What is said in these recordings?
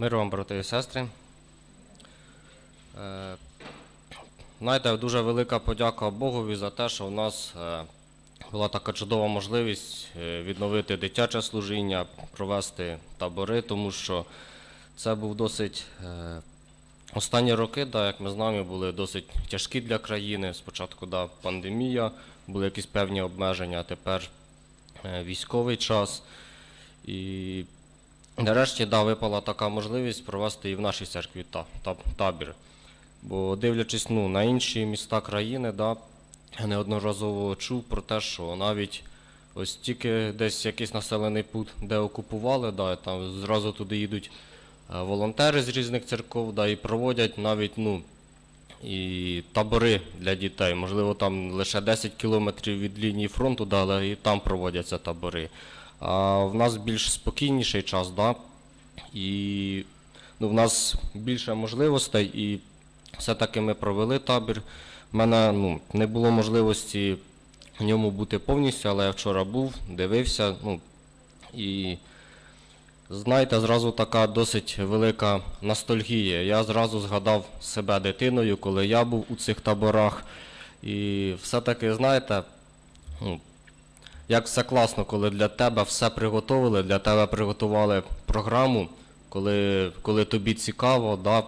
Мир вам, брати і сестри. Е, Знаєте, дуже велика подяка Богові за те, що у нас е, була така чудова можливість е, відновити дитяче служіння, провести табори, тому що це був досить. Останні роки, да, як ми знаємо, були досить тяжкі для країни. Спочатку да, пандемія, були якісь певні обмеження, а тепер військовий час. І нарешті да, випала така можливість провести і в нашій церкві та, та, табір. Бо дивлячись ну, на інші міста країни, да, неодноразово чув про те, що навіть ось тільки десь якийсь населений пункт, де окупували, да, там зразу туди їдуть е, волонтери з різних церков, да, і проводять навіть ну, і табори для дітей. Можливо, там лише 10 кілометрів від лінії фронту, да, але і там проводяться табори. А в нас більш спокійніший час, да, і ну, в нас більше можливостей, і все-таки ми провели табір. У мене ну, не було можливості в ньому бути повністю, але я вчора був, дивився. Ну, і знаєте, зразу така досить велика ностальгія. Я зразу згадав себе дитиною, коли я був у цих таборах. І все-таки, знаєте, ну, як все класно, коли для тебе все приготовили, для тебе приготували програму, коли, коли тобі цікаво, да,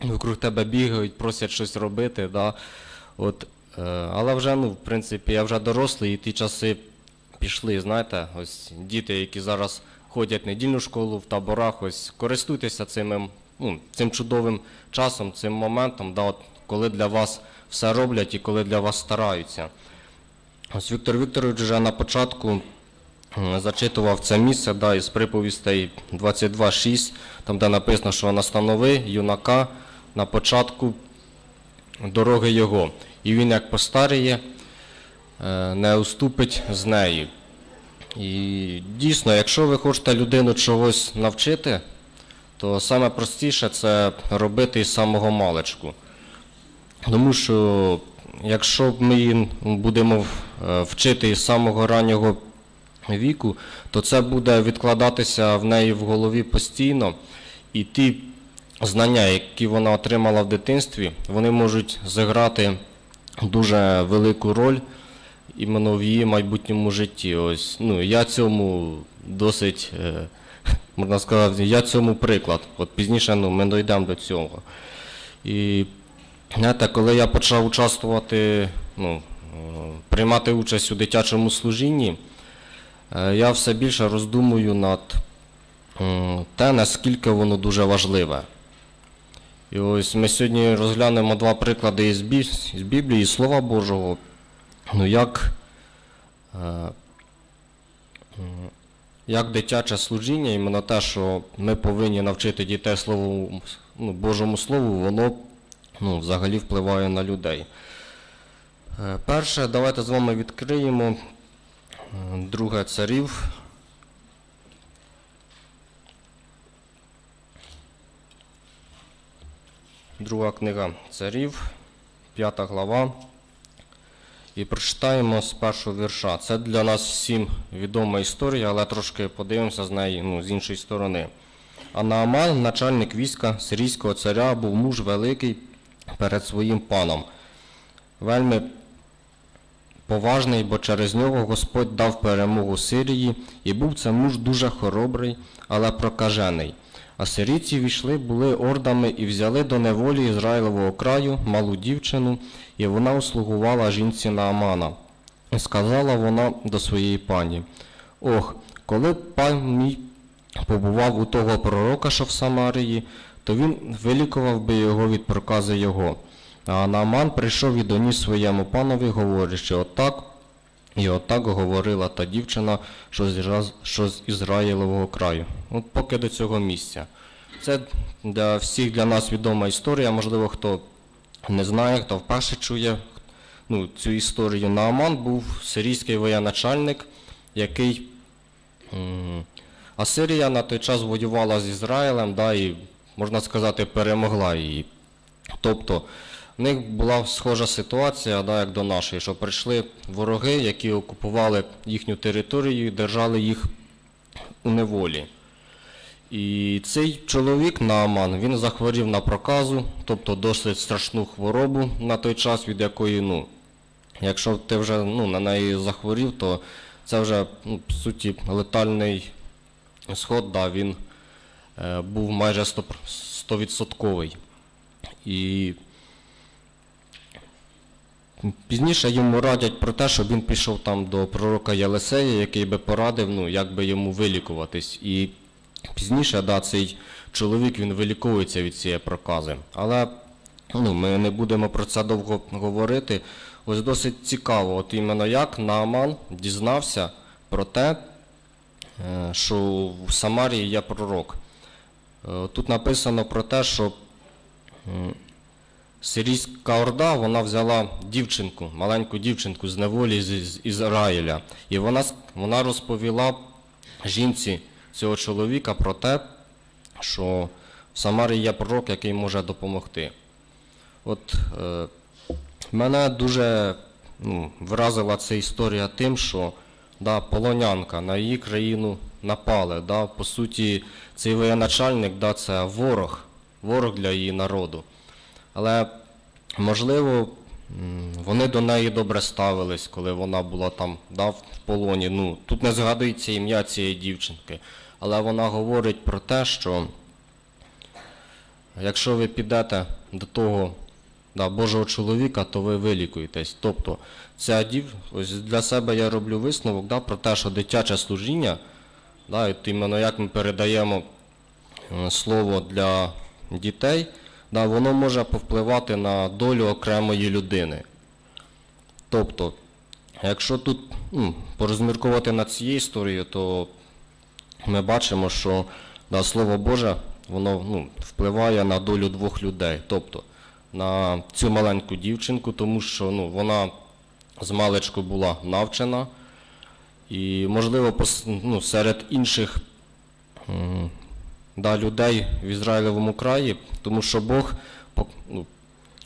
вокруг тебе бігають, просять щось робити. Да, от, е, але вже, ну, в принципі, я вже дорослий, і ті часи пішли, знаєте, ось діти, які зараз ходять в недільну школу в таборах, ось користуйтеся цим, ну, цим чудовим часом, цим моментом, да, от, коли для вас все роблять і коли для вас стараються. Ось Віктор Вікторович вже на початку зачитував це місце да, із приповістей 22.6, там де написано, що настанови юнака на початку дороги його, і він як постаріє, е, не уступить з неї. І дійсно, якщо ви хочете людину чогось навчити, то саме простіше це робити із самого маличку. Тому що якщо ми її будемо е, вчити із самого раннього віку, то це буде відкладатися в неї в голові постійно, і ті знання, які вона отримала в дитинстві, вони можуть зіграти дуже велику роль іменно в її майбутньому житті. Ось, ну, я цьому досить, е, можна сказати, я цьому приклад. От пізніше ну, ми дійдемо до цього. І знаєте, коли я почав участвувати, ну, приймати участь у дитячому служінні, е, я все більше роздумую над те, наскільки воно дуже важливе. І ось ми сьогодні розглянемо два приклади із Біблії, з Слова Божого. Ну, як, е, як дитяче служіння, іменно те, що ми повинні навчити дітей слову, ну, Божому Слову, воно ну, взагалі впливає на людей. Е, Перше, давайте з вами відкриємо е, друге царів. Друга книга царів, п'ята глава. І прочитаємо з першого вірша. Це для нас всім відома історія, але трошки подивимося з неї ну, з іншої сторони. А Нааман, начальник війська сирійського царя, був муж великий перед своїм паном. Вельми поважний, бо через нього Господь дав перемогу Сирії, і був це муж дуже хоробрий, але прокажений. А сирійці війшли, були ордами і взяли до неволі Ізраїлового краю малу дівчину, і вона услугувала жінці Наамана. Сказала вона до своєї пані: Ох, коли б пан мій побував у того пророка, що в Самарії, то він вилікував би його від прокази його. А Нааман прийшов і доніс своєму панові, говорячи, отак, і отак говорила та дівчина, що з, що з Ізраїлового краю. От поки до цього місця. Це для всіх для нас відома історія. Можливо, хто не знає, хто вперше чує ну, цю історію. Нааман був сирійський воєначальник, який Асирія на той час воювала з Ізраїлем, да, і, можна сказати, перемогла її. Тобто в них була схожа ситуація, да, як до нашої, що прийшли вороги, які окупували їхню територію і держали їх у неволі. І цей чоловік Нааман, він захворів на проказу, тобто досить страшну хворобу на той час, від якої, ну, якщо ти вже ну, на неї захворів, то це вже, ну, по суті, летальний сход, да, він був майже 100%, 100%. І Пізніше йому радять про те, щоб він пішов там до пророка Єлисея, який би порадив, ну, як би йому вилікуватись. І пізніше, да, цей чоловік він виліковується від цієї прокази. Але ну, ми не будемо про це довго говорити. Ось досить цікаво, от іменно як Нааман дізнався про те, е, що в Самарії є пророк. Е, Тут написано про те, що Сирійська орда вона взяла дівчинку, маленьку дівчинку з неволі з, Ізраїля. І вона, вона розповіла жінці цього чоловіка про те, що в Самарії є пророк, який може допомогти. От е, мене дуже ну, вразила ця історія тим, що да, полонянка на її країну напали. Да, по суті, цей воєначальник да, це ворог, ворог для її народу. Але можливо, вони до неї добре ставились, коли вона була там да, в полоні. Ну, тут не згадується ім'я цієї дівчинки, але вона говорить про те, що якщо ви підете до того да, Божого чоловіка, то ви вилікуєтесь. Тобто, ця дів, ось для себе я роблю висновок да, про те, що дитяче служіння, да, от іменно як ми передаємо е, слово для дітей, да, воно може повпливати на долю окремої людини. Тобто, якщо тут ну, порозмірковувати над цією історією, то ми бачимо, що да, Слово Боже воно ну, впливає на долю двох людей. Тобто на цю маленьку дівчинку, тому що ну, вона з маличку була навчена. І, можливо, ну, серед інших да, людей в Ізраїлевому краї, тому що Бог, ну,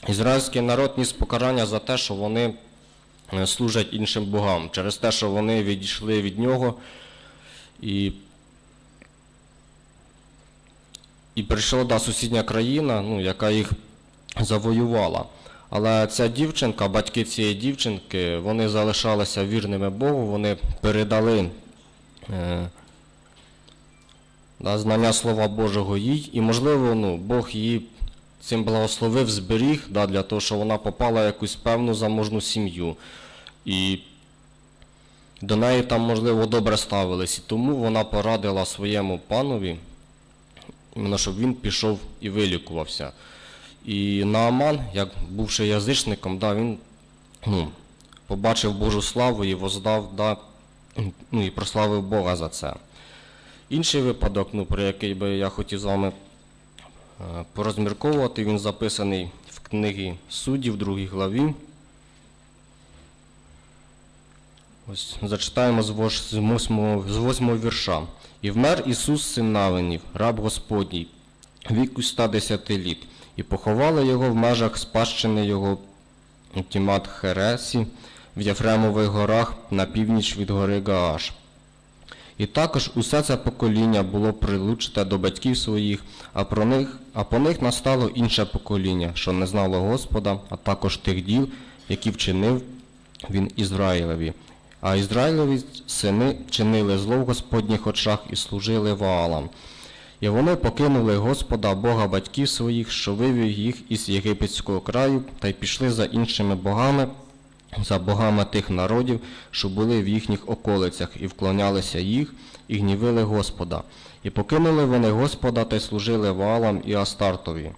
ізраїльський народ ніс покарання за те, що вони е, служать іншим богам, через те, що вони відійшли від нього і, і прийшла да, сусідня країна, ну, яка їх завоювала. Але ця дівчинка, батьки цієї дівчинки, вони залишалися вірними Богу, вони передали е, знання Слова Божого їй, і, можливо, ну, Бог її цим благословив, зберіг, для того, щоб вона попала в якусь певну заможну сім'ю. І до неї там, можливо, добре ставились. І тому вона порадила своєму панові, щоб він пішов і вилікувався. І Нааман, як бувши язичником, да, він ну, побачив Божу славу і воздав, да, ну, і прославив Бога за це. Інший випадок, ну, про який би я хотів з вами е, порозмірковувати, він записаний в книгі суддів, другій главі. Ось зачитаємо з вож- з восьмого, вірша. І вмер Ісус син Навинів, раб Господній, віку 110 літ, і поховали його в межах спадщини його Тімат Хересі в Єфремових горах на північ від гори Гааш. І також усе це покоління було прилучте до батьків своїх, а, про них, а по них настало інше покоління, що не знало Господа, а також тих діл, які вчинив він Ізраїлеві. А Ізраїлеві сини чинили зло в Господніх очах і служили Ваалам. І вони покинули Господа, Бога батьків своїх, що вивів їх із єгипетського краю, та й пішли за іншими богами, за богами тих народів, що були в їхніх околицях, і вклонялися їх, і гнівили Господа. І покинули вони Господа та й служили Ваалам і Астартові.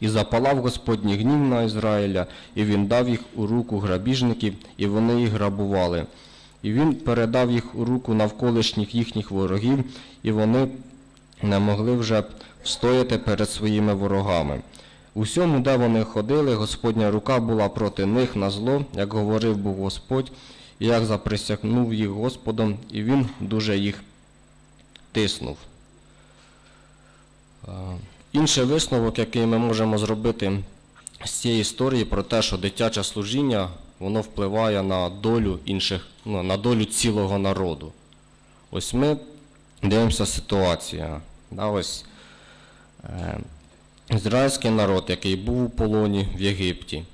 І запалав Господній гнів на Ізраїля, і він дав їх у руку грабіжників, і вони їх грабували. І він передав їх у руку навколишніх їхніх ворогів, і вони не могли вже встояти перед своїми ворогами. У всьому, де вони ходили, Господня рука була проти них на зло, як говорив був Господь, і як заприсягнув їх Господом, і він дуже їх тиснув. Е, Інший висновок, який ми можемо зробити з цієї історії про те, що дитяче служіння воно впливає на долю інших, ну, на долю цілого народу. Ось ми дивимося ситуація. Да, ось, е, ізраїльський народ, який був у полоні в Єгипті,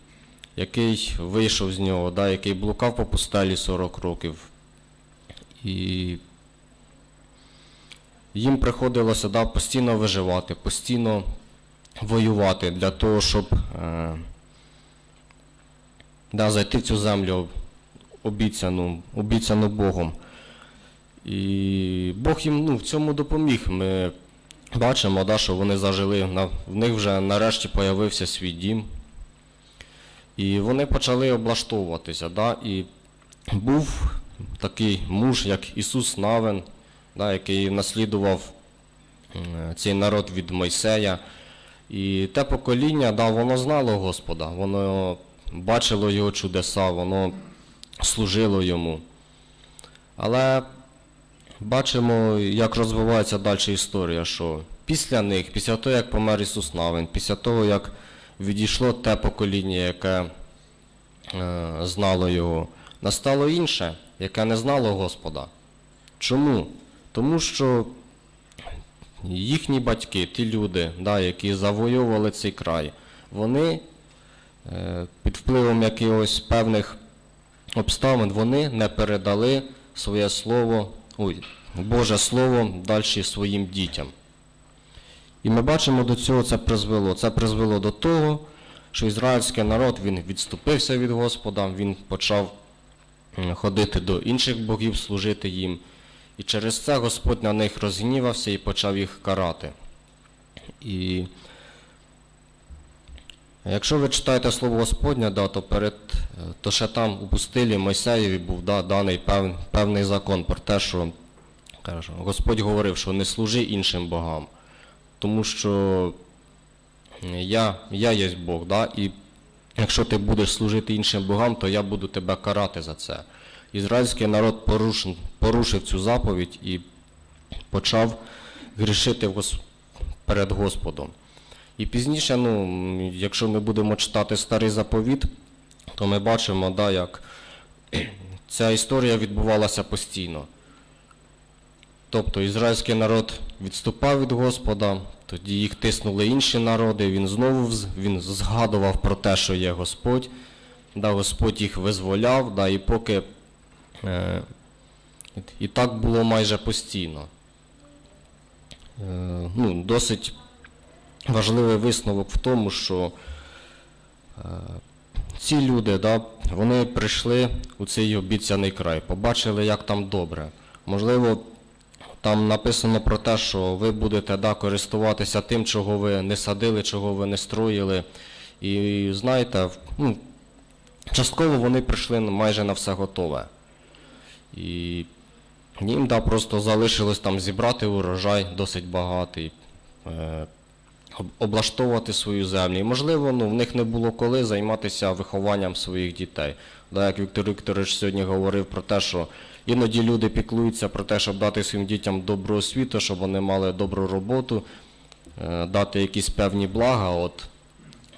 який вийшов з нього, да, який блукав по пустелі 40 років. І їм приходилося да, постійно виживати, постійно воювати для того, щоб е, да, зайти в цю землю обіцяну, обіцяну Богом. І Бог їм ну, в цьому допоміг. Ми бачимо, да, що вони зажили, в них вже нарешті появився свій дім. І вони почали облаштовуватися. Да, і був такий муж, як Ісус Навин, да, який наслідував цей народ від Мойсея. І те покоління, да, воно знало Господа, воно бачило його чудеса, воно служило йому. Але бачимо, як розвивається далі історія, що після них, після того, як помер Ісус Навин, після того, як відійшло те покоління, яке е, знало його, настало інше, яке не знало Господа. Чому? Тому що їхні батьки, ті люди, да, які завойовували цей край, вони е, під впливом якихось певних обставин вони не передали своє слово, ой, Боже Слово далі своїм дітям. І ми бачимо, до цього це призвело. Це призвело до того, що ізраїльський народ він відступився від Господа, він почав ходити до інших богів, служити їм. І через це Господь на них розгнівався і почав їх карати. І якщо ви читаєте слово Господнє, да, то, перед, е, то ще там у пустилі Мойсеєві був да, даний пев, певний закон про те, що каже, Господь говорив, що не служи іншим богам, тому що я, я є Бог, да, і якщо ти будеш служити іншим богам, то я буду тебе карати за це. Ізраїльський народ порушив, порушив цю заповідь і почав грішити перед Господом. І пізніше, ну, якщо ми будемо читати старий заповіт, то ми бачимо, да, як ця історія відбувалася постійно. Тобто ізраїльський народ відступав від Господа, тоді їх тиснули інші народи, він знову він згадував про те, що є Господь, да, Господь їх визволяв, да, і поки е, і так було майже постійно. Е, ну, досить важливий висновок в тому, що е, ці люди, да, вони прийшли у цей обіцяний край, побачили, як там добре. Можливо, там написано про те, що ви будете да, користуватися тим, чого ви не садили, чого ви не строїли. І знаєте, ну, частково вони прийшли майже на все готове. І їм да, просто залишилось там зібрати урожай досить багатий, е, облаштовувати свою землю. І, можливо, ну, в них не було коли займатися вихованням своїх дітей. Да, як Віктор Вікторович сьогодні говорив про те, що іноді люди піклуються про те, щоб дати своїм дітям добру освіту, щоб вони мали добру роботу, е, дати якісь певні блага, от,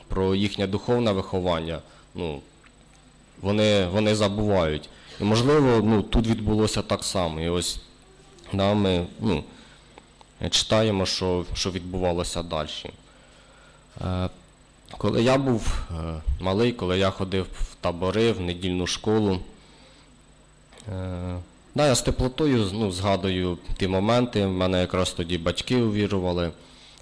про їхнє духовне виховання. Ну, вони, вони забувають. І можливо, ну, тут відбулося так само. І ось да, ми ну, читаємо, що, що відбувалося далі. Е, коли я був е, малий, коли я ходив в табори, в недільну школу, е, да, я з теплотою ну, згадую ті моменти, в мене якраз тоді батьки увірували.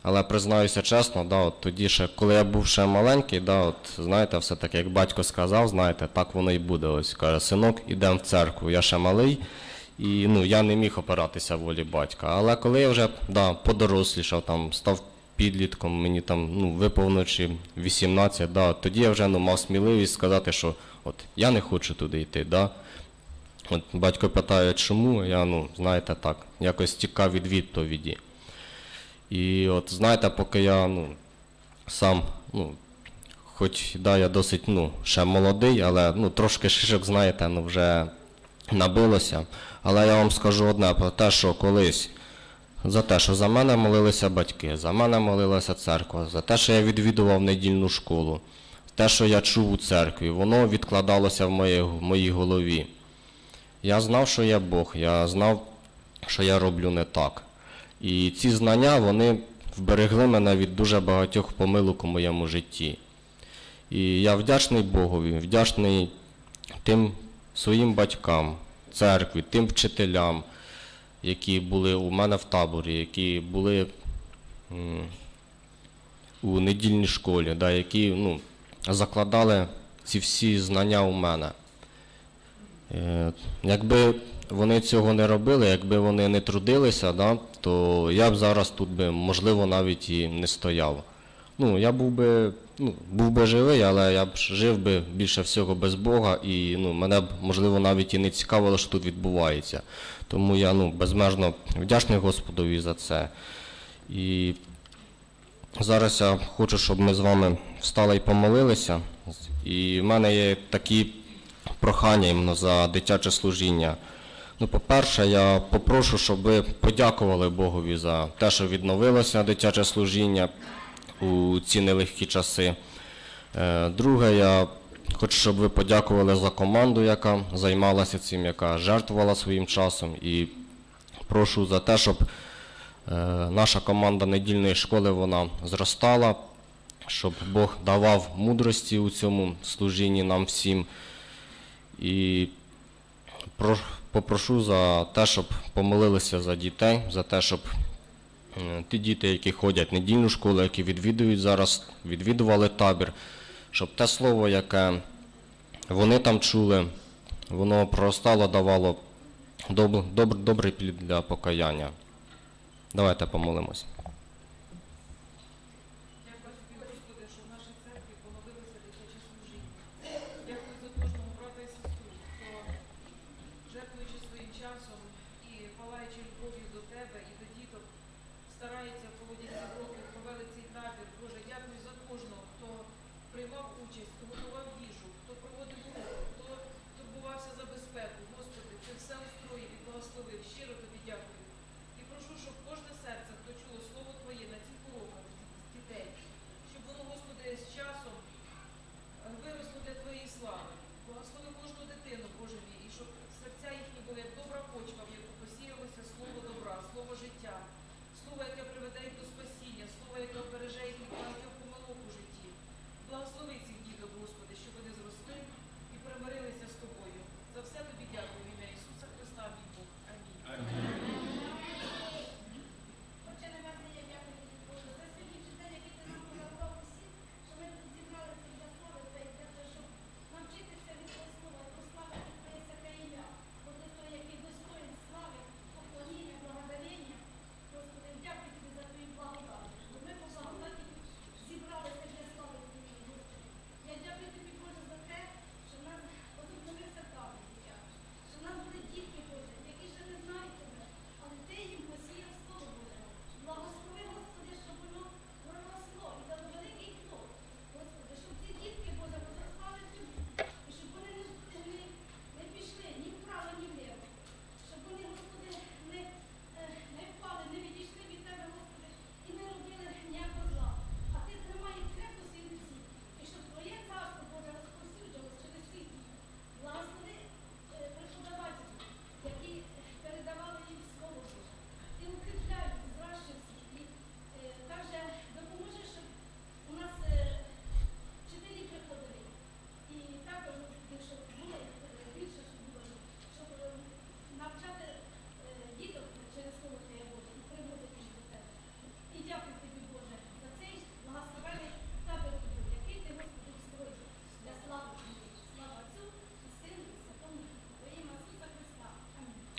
Але признаюся чесно, да, от тоді ще, коли я був ще маленький, да, от, знаєте, все таки, як батько сказав, знаєте, так воно і буде. Ось каже, синок, ідемо в церкву. Я ще малий, і ну, я не міг опиратися волі батька. Але коли я вже да, подорослішав, там, став підлітком, мені там ну, виповнивши 18, да, тоді я вже ну, мав сміливість сказати, що от, я не хочу туди йти. Да. От батько питає, чому, я, ну, знаєте, так, якось тікав від відповіді. І от знаєте, поки я ну, сам, ну, хоч да, я досить ну, ще молодий, але ну, трошки шишок, знаєте, ну, вже набилося. Але я вам скажу одне про те, що колись за те, що за мене молилися батьки, за мене молилася церква, за те, що я відвідував недільну школу, те, що я чув у церкві, воно відкладалося в моїй, в моїй голові. Я знав, що я Бог, я знав, що я роблю не так. І ці знання вони вберегли мене від дуже багатьох помилок у моєму житті. І я вдячний Богові, вдячний тим своїм батькам, церкві, тим вчителям, які були у мене в таборі, які були у недільній школі, да, які ну, закладали ці всі знання у мене. Е, Якби вони цього не робили, якби вони не трудилися, да, то я б зараз тут би, можливо, навіть і не стояв. Ну, я був би, ну, був би живий, але я б жив би більше всього без Бога, і ну, мене б, можливо, навіть і не цікавило, що тут відбувається. Тому я ну, безмежно вдячний Господові за це. І зараз я хочу, щоб ми з вами встали і помолилися. І в мене є такі прохання іменно за дитяче служіння. Ну, по-перше, я попрошу, щоб ви подякували Богові за те, що відновилося дитяче служіння у ці нелегкі часи. Е, Друге, я хочу, щоб ви подякували за команду, яка займалася цим, яка жертвувала своїм часом. І прошу за те, щоб е, наша команда недільної школи вона зростала, щоб Бог давав мудрості у цьому служінні нам всім. І попрошу за те, щоб помолилися за дітей, за те, щоб ті діти, які ходять в недільну школу, які відвідують зараз, відвідували табір, щоб те слово, яке вони там чули, воно проростало, давало доб- доб- добрий плід для покаяння. Давайте помолимось.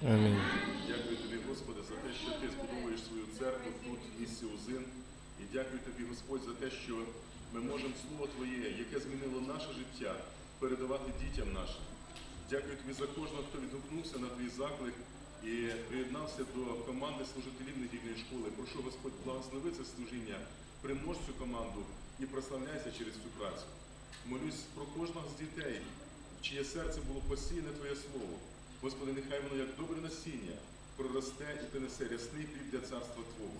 Амінь. Дякую тобі, Господи, за те, що ти збудовуєш свою церкву тут, в місті Узин. І дякую тобі, Господь, за те, що ми можемо Слово Твоє, яке змінило наше життя, передавати дітям нашим. Дякую тобі за кожного, хто відгукнувся на твій заклик і приєднався до команди служителів недільної школи. Прошу, Господь, благослови це служіння, примнож цю команду і прославляйся через цю працю. Молюсь про кожного з дітей, чиє серце було посіяне Твоє Слово. Господи, нехай воно як добре насіння проросте і принесе рясний плід для царства Твого.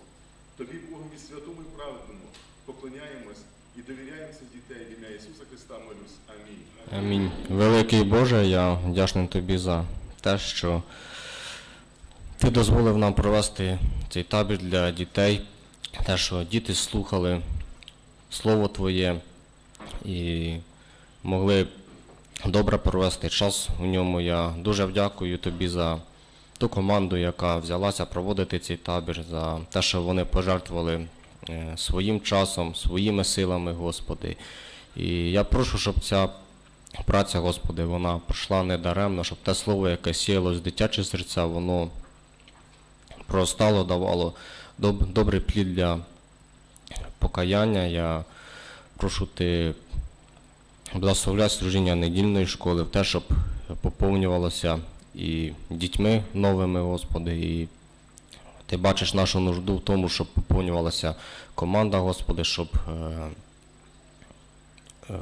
Тобі, Богові святому і праведному, поклоняємось і довіряємо цих дітей в ім'я Ісуса Христа молюсь. Амінь. Амінь. Великий Боже, я вдячний тобі за те, що Ти дозволив нам провести цей табір для дітей, те, що діти слухали Слово Твоє і могли добре провести час у ньому. Я дуже дякую тобі за ту команду, яка взялася проводити цей табір, за те, що вони пожертвували е, своїм часом, своїми силами, Господи. І я прошу, щоб ця праця, Господи, вона пройшла недаремно, щоб те слово, яке сіялось в дитячі серця, воно проростало, давало доб- добрий плід для покаяння. Я прошу ти благословляй служіння недільної школи в те, щоб поповнювалося і дітьми новими, Господи, і ти бачиш нашу нужду в тому, щоб поповнювалася команда, Господи, щоб, е, е,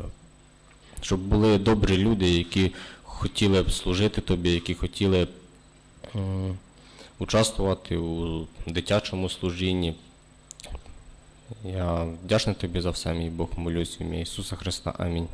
щоб були добрі люди, які хотіли б служити Тобі, які хотіли б участвувати у дитячому служінні. Я вдячний тобі за все, мій Бог, молюсь ім'я Ісуса Христа. Амінь.